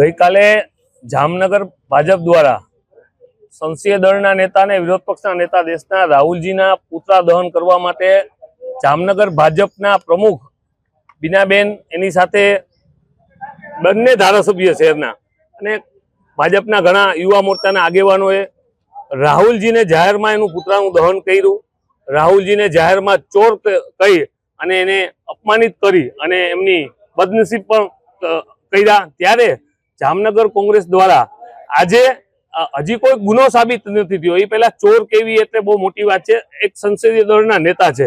ગઈકાલે જામનગર ભાજપ દ્વારા સંસદીય દળના નેતા અને વિરોધ પક્ષના નેતા દેશના રાહુલજીના પુતળા દહન કરવા માટે જામનગર ભાજપના પ્રમુખ બીનાબેન એની સાથે બંને ધારાસભ્ય શહેરના અને ભાજપના ઘણા યુવા મોરચાના આગેવાનોએ રાહુલજીને જાહેરમાં એનું પુતળાનું દહન કર્યું. રાહુલજીને જાહેરમાં ચોર કહી અને એને અપમાનિત કરી અને એમની બદનસીબ પણ કર્યા. ત્યારે જામનગર કોંગ્રેસ દ્વારા આજે હજી કોઈ ગુનો સાબિત નથી થયો. એ પહેલા ચોર કેવી એટલે બહુ મોટી વાત છે. એક સંસદીય દળના નેતા છે.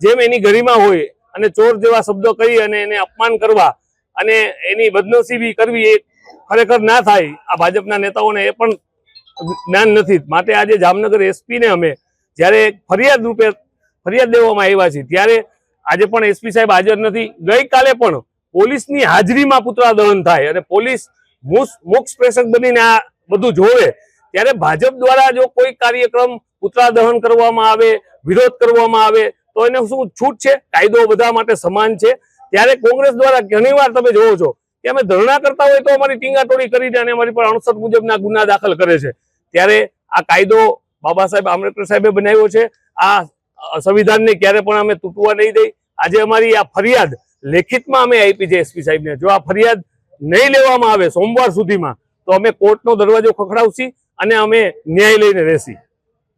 જેમ એની ગરિમા હોય અને ચોર જેવા શબ્દો કહી અને એને અપમાન કરવા અને એની બદનસીબી કરવી એ ખરેખર ના થાય, આ ભાજપના નેતાઓને એ પણ જ્ઞાન નથી. માટે આજે જામનગર એસપીને અમે જ્યારે ફરિયાદ રૂપે ફરિયાદ દેવામાં આવ્યા છીએ, ત્યારે આજે પણ એસપી સાહેબ હાજર નથી. ગઈકાલે પણ પોલીસની હાજરીમાં પુતળા દહન થાય અને પોલીસ મુસ- મુખ પ્રેષક બનીને આ બધું જોવે, ત્યારે ભાજપ દ્વારા જો કોઈ કાર્યક્રમ પુતળા દહન કરવામાં આવે, વિરોધ કરવામાં આવે, તો એને શું છૂટ છે? કાયદો બધા માટે સમાન છે. ત્યારે કોંગ્રેસ દ્વારા ઘણીવાર તમે જોવો છો કે અમે ધરણા કરતા હોય તો અમારી ટીંગાટોળી કરીને અને અમારી પર અણસઠ મુજબના ગુના દાખલ કરે છે. ત્યારે આ કાયદો બાબા સાહેબ આંબેડકર સાહેબે બનાવ્યો છે. આ સંવિધાનને ક્યારે પણ અમે તૂટવા નહીં દઈ. આજે અમારી આ ફરિયાદ લેખિતમાં અમે આપી છે એસપી સાહેબને. જો આ ફરિયાદ નહીં લેવામાં આવે સોમવાર સુધીમાં, તો અમે કોર્ટનો દરવાજો ખખડાવશી અને અમે ન્યાય લઈને રહેશી.